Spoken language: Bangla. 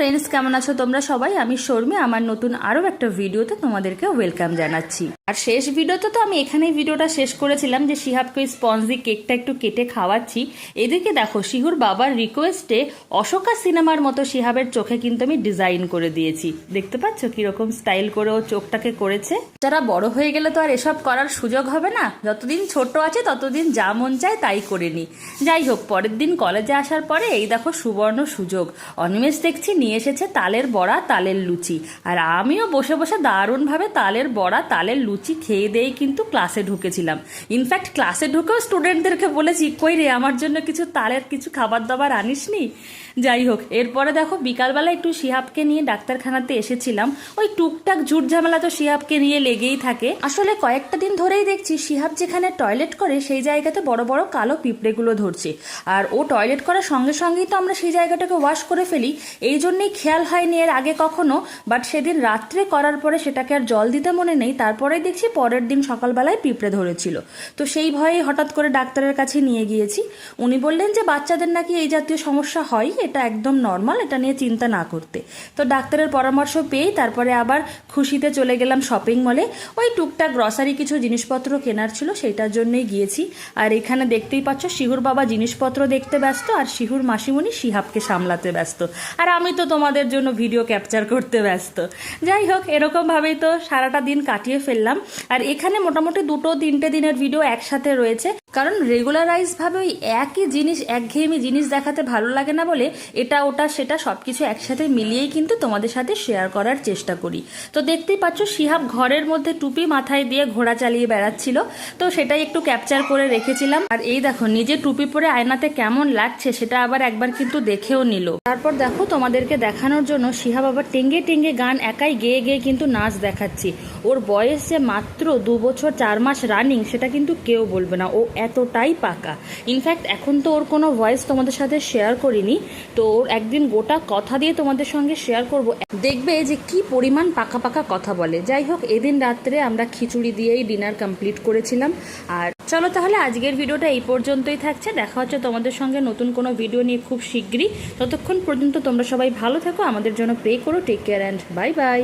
ফ্রেন্ডস কেমন আছো? তোমরা সবাই, আমি শর্মি। আমার নতুন আরও একটা ভিডিওতে তোমাদেরকে ওয়েলকাম জানাচ্ছি। আর শেষ ভিডিওতে তো আমি এখানেই ভিডিওটা শেষ করেছিলাম যে শিহাবকে স্পঞ্জি কেকটা একটু কেটে খাওয়াচ্ছি। এদিকে দেখো, শিহুর বাবার রিকোয়েস্টে অশোকা সিনেমার মতো শিহাবের চোখে কিন্তু আমি ডিজাইন করে দিয়েছি। দেখতে পাচ্ছ কীরকম স্টাইল করে ও চোখটাকে করেছে? যারা বড় হয়ে গেলে তো আর এসব করার সুযোগ হবে না। যতদিন ছোট আছে, ততদিন যা মন চায় তাই করে নি। যাই হোক, পরের দিন কলেজে আসার পরে এই দেখো সুবর্ণ সুযোগ। অনিমেষ দেখছি নিয়ে এসেছে তালের বড়া, তালের লুচি। আর আমিও বসে বসে দারুণভাবে তালের বড়া, তালের লুচি খেয়ে দিয়েই কিন্তু ক্লাসে ঢুকেছিলাম। ইনফ্যাক্ট ক্লাসে ঢুকেও স্টুডেন্টদেরকে বলেছি, কই রে, আমার জন্য কিছু তালের কিছু খাবার দাবার আনিসনি? যাই হোক, এরপরে দেখো, বিকালবেলা একটু শিহাবকে নিয়ে ডাক্তারখানাতে এসেছিলাম। ওই টুকটাক ঝুট ঝামেলা তো শিহাবকে নিয়ে লেগেই থাকে। আসলে কয়েকটা দিন ধরেই দেখছি, শিহাব যেখানে টয়লেট করে, সেই জায়গাতে বড় বড় কালো পিঁপড়েগুলো ধরছে। আর ও টয়লেট করার সঙ্গে সঙ্গেই তো আমরা সেই জায়গাটাকে ওয়াশ করে ফেলি। এই জন্যেই খেয়াল হয়নি এর আগে কখনো বাট সেদিন রাত্রে করার পরে সেটাকে আর জল দিতে মনে নেই তারপরে দেখছি পরের দিন সকালবেলায় পিঁপড়ে ধরেছিল। তো সেই ভয়ে হঠাৎ করে ডাক্তারের কাছে নিয়ে গিয়েছি। উনি বললেন যে, বাচ্চাদের নাকি এই জাতীয় সমস্যা হয়, এটা একদম নর্মাল এটা নিয়ে চিন্তা না করতে। তো ডাক্তারের পরামর্শ পেয়েই তারপরে আবার খুশিতে চলে গেলাম শপিং মলে ওই টুকটাক গ্রসারি কিছু জিনিসপত্র কেনার ছিল সেটার জন্যই গিয়েছি। আর এখানে দেখতেই পাচ্ছ, শিহুর বাবা জিনিসপত্র দেখতে ব্যস্ত আর শিহুর মাসিমণি শিহাবকে সামলাতে ব্যস্ত। আর আমি তো তোমাদের জন্য ভিডিও ক্যাপচার করতে ব্যস্ত। যাই হোক, এরকমভাবেই তো সারাটা দিন কাটিয়ে ফেললাম। আর এখানে মোটামুটি দুটো তিনটে দিনের ভিডিও একসাথে রয়েছে। কারণ রেগুলারাইজ ভাবে ওই একই জিনিস, একঘেয়েমি জিনিস দেখাতে ভালো লাগে না বলে এটা, ওটা, সেটা সবকিছু একসাথে মিলিয়েই কিন্তু তোমাদের সাথে শেয়ার করার চেষ্টা করি। তো দেখতেই পাচ্ছ, শিহাব ঘরের মধ্যে টুপি মাথায় দিয়ে ঘোড়া চালিয়ে বেড়াচ্ছিল। তো সেটাই একটু ক্যাপচার করে রেখেছিলাম। আর এই দেখো নিজে টুপি পরে আয়নাতে কেমন লাগছে সেটা আবার একবার কিন্তু দেখেও নিল। তারপর দেখো, তোমাদেরকে দেখানোর জন্য শিহাব আবার টেঙ্গে টেঙ্গে গান একাই গেয়ে গেয়ে কিন্তু নাচ দেখাচ্ছি। ওর বয়স যে মাত্র দু বছর, চার মাস রানিং সেটা কিন্তু কেউ বলবে না। ও এতটাই পাকা। ইনফ্যাক্ট এখন তো ওর কোনো ভয়েস তোমাদের সাথে শেয়ার করিনি। তো ওর একদিন গোটা কথা দিয়ে তোমাদের সঙ্গে শেয়ার করব। দেখবে যে কি পরিমাণ পাকা পাকা কথা বলে। যাই হোক, এদিন রাত্রে আমরা খিচুড়ি দিয়েই ডিনার কমপ্লিট করেছিলাম। আর চলো তাহলে আজকের ভিডিওটা এই পর্যন্তই থাকছে। দেখা হচ্ছে তোমাদের সঙ্গে নতুন কোনো ভিডিও নিয়ে খুব শীঘ্রই। ততক্ষণ পর্যন্ত তোমরা সবাই ভালো থেকো। আমাদের জন্য প্রে করো। Take care and bye bye